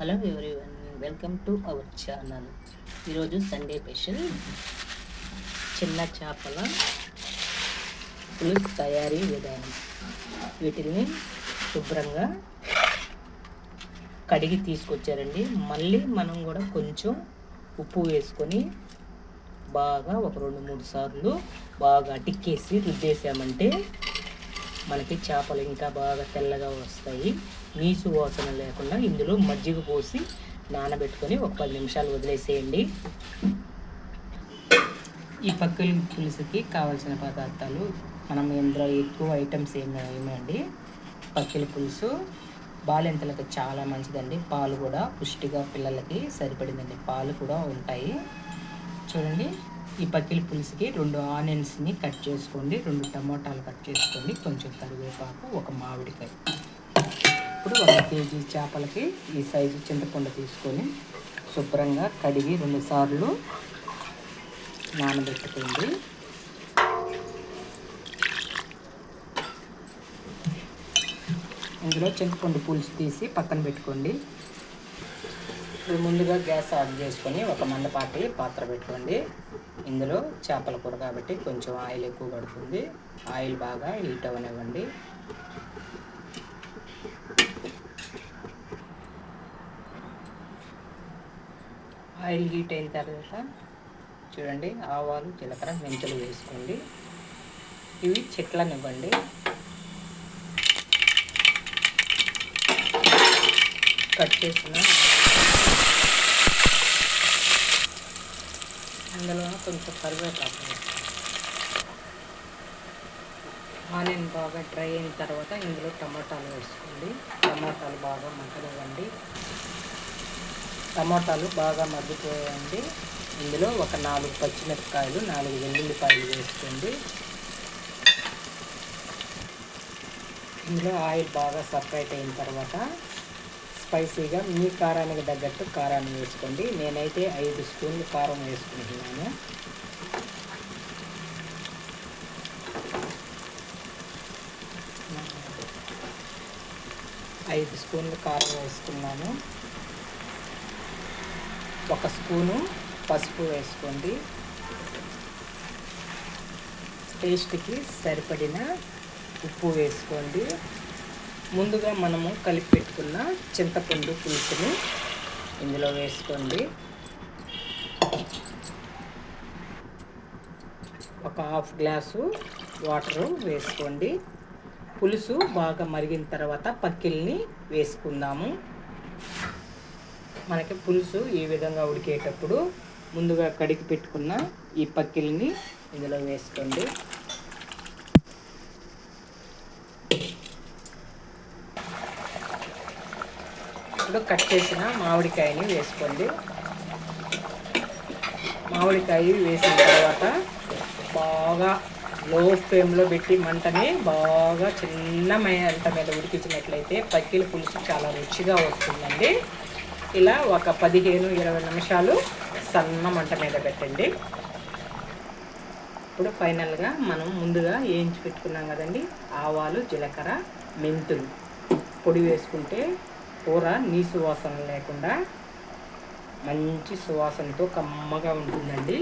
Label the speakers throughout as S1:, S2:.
S1: Hello everyone welcome to our channel. ఈరోజు Sunday special. చిన్న చేపల పులుసు తయారీ విధానం. వీటిని శుభ్రంగా కడిగి తీసుకొచ్చారండి. మళ్ళీ మనం కూడా కొంచెం ఉప్పు వేసుకొని బాగా ఒక రెండు మూడు సార్లు బాగా అటిక్కేసి రుద్దేసామంటే మనకి చేపలు ఇంకా బాగా తెల్లగా వస్తాయి. నీసు వాసన లేకుండా ఇందులో మజ్జిగ పోసి నానబెట్టుకొని ఒక పది నిమిషాలు వదిలేసేయండి. ఈ పక్కల పులుసుకి కావాల్సిన పదార్థాలు మనం ఇందులో ఎక్కువ ఐటమ్స్ ఏమి ఏమండి పక్కిల పులుసు బాలింతలకు చాలా మంచిదండి. పాలు కూడా పుష్టిగా పిల్లలకి సరిపడిందండి. పాలు కూడా ఉంటాయి. చూడండి. ఈ పక్కిల పులుసుకి రెండు ఆనియన్స్ని కట్ చేసుకోండి రెండు టమోటాలు కట్ చేసుకోండి కొంచెం కరివేపాకు ఒక మామిడికాయ. ఇప్పుడు ఒక కేజీ చేపలకి ఈ సైజు చింతపండు తీసుకొని శుభ్రంగా కడిగి రెండుసార్లు నానబెట్టుకోండి. ఇందులో చింతపండు పులుసు తీసి పక్కన పెట్టుకోండి. ఇప్పుడు ముందుగా గ్యాస్ ఆన్ చేసుకొని ఒక మందపాటి పాత్ర పెట్టుకోండి. ఇందులో చేపల కూర కాబట్టి కొంచెం ఆయిల్ ఎక్కువ పడుతుంది. ఆయిల్ బాగా హీట్ అవనివ్వండి ఆయిల్ హీట్ అయిన తర్వాత చూడండి ఆవాలు జీలకర్ర మెంతులు వేసుకోండి. ఇవి చెట్లనివ్వండి. కట్ చేసిన అందులో కొంచెం కరివేపాకు ఆనియన్ బాగా డ్రై అయిన తర్వాత ఇందులో టమాటాలు వేసుకోండి. టమాటాలు బాగా మగ్గనివ్వండి. టమాటాలు బాగా మగ్గిపోయండి ఇందులో ఒక నాలుగు పచ్చిమిరపకాయలు నాలుగు వెల్లుల్లిపాయలు వేసుకోండి. ఇందులో ఆయిల్ బాగా సపరేట్ అయిన తర్వాత స్పైసీగా మీ కారానికి తగ్గట్టు కారాన్ని వేసుకోండి. నేనైతే ఐదు స్పూన్లు కారం వేసుకుంటున్నాను. ఐదు స్పూన్లు కారం వేసుకున్నాను. ఒక స్పూను పసుపు వేసుకోండి. టేస్ట్కి సరిపడిన ఉప్పు వేసుకోండి. ముందుగా మనము కలిపి పెట్టుకున్న చింతపండు పులుసుని ఇందులో వేసుకోండి. ఒక హాఫ్ గ్లాసు వాటరు వేసుకోండి. పులుసు బాగా మరిగిన తర్వాత పక్కిల్ని వేసుకుందాము. మనకి పులుసు ఈ విధంగా ఉడికేటప్పుడు ముందుగా కడిగి పెట్టుకున్న ఈ పక్కిల్ని ఇందులో వేసుకోండి. ఇప్పుడు కట్ చేసిన మామిడికాయని వేసుకోండి. మామిడికాయ వేసిన తర్వాత బాగా లో ఫ్లేమ్లో పెట్టి మంటని బాగా చిన్న మంట మీద ఉడికించినట్లయితే పక్కిల పులుసు చాలా రుచిగా వస్తుందండి. ఇలా ఒక పదిహేను ఇరవై నిమిషాలు సన్న మంట మీద పెట్టండి. ఇప్పుడు ఫైనల్గా మనం ముందుగా వేయించి పెట్టుకున్నాం కదండి ఆవాలు జీలకర్ర మెంతులు. పొడి వేసుకుంటే కూర నీ సువాసన లేకుండా మంచి సువాసనతో కమ్మగా ఉంటుందండి.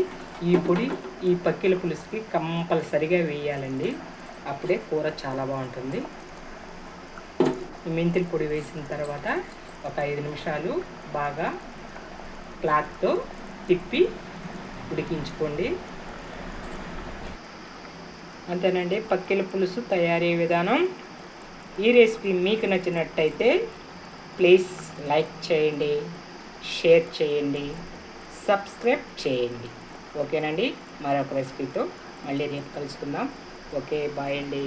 S1: ఈ పొడి ఈ పక్కిల పులుసుకి కంపల్సరిగా వేయాలండి. అప్పుడే కూర చాలా బాగుంటుంది. మెంతుల పొడి వేసిన తర్వాత ఒక ఐదు నిమిషాలు బాగా క్లాత్తో తిప్పి ఉడికించుకోండి. అంతేనండి పక్కిల పులుసు తయారీ విధానం. ఈ రెసిపీ మీకు నచ్చినట్టయితే ప్లీజ్ లైక్ చేయండి షేర్ చేయండి సబ్స్క్రైబ్ చేయండి. ఓకేనండి? మరొక రెసిపీతో మళ్ళీ రేపు కలుసుకుందాం. ఓకే బాయ్ అండి.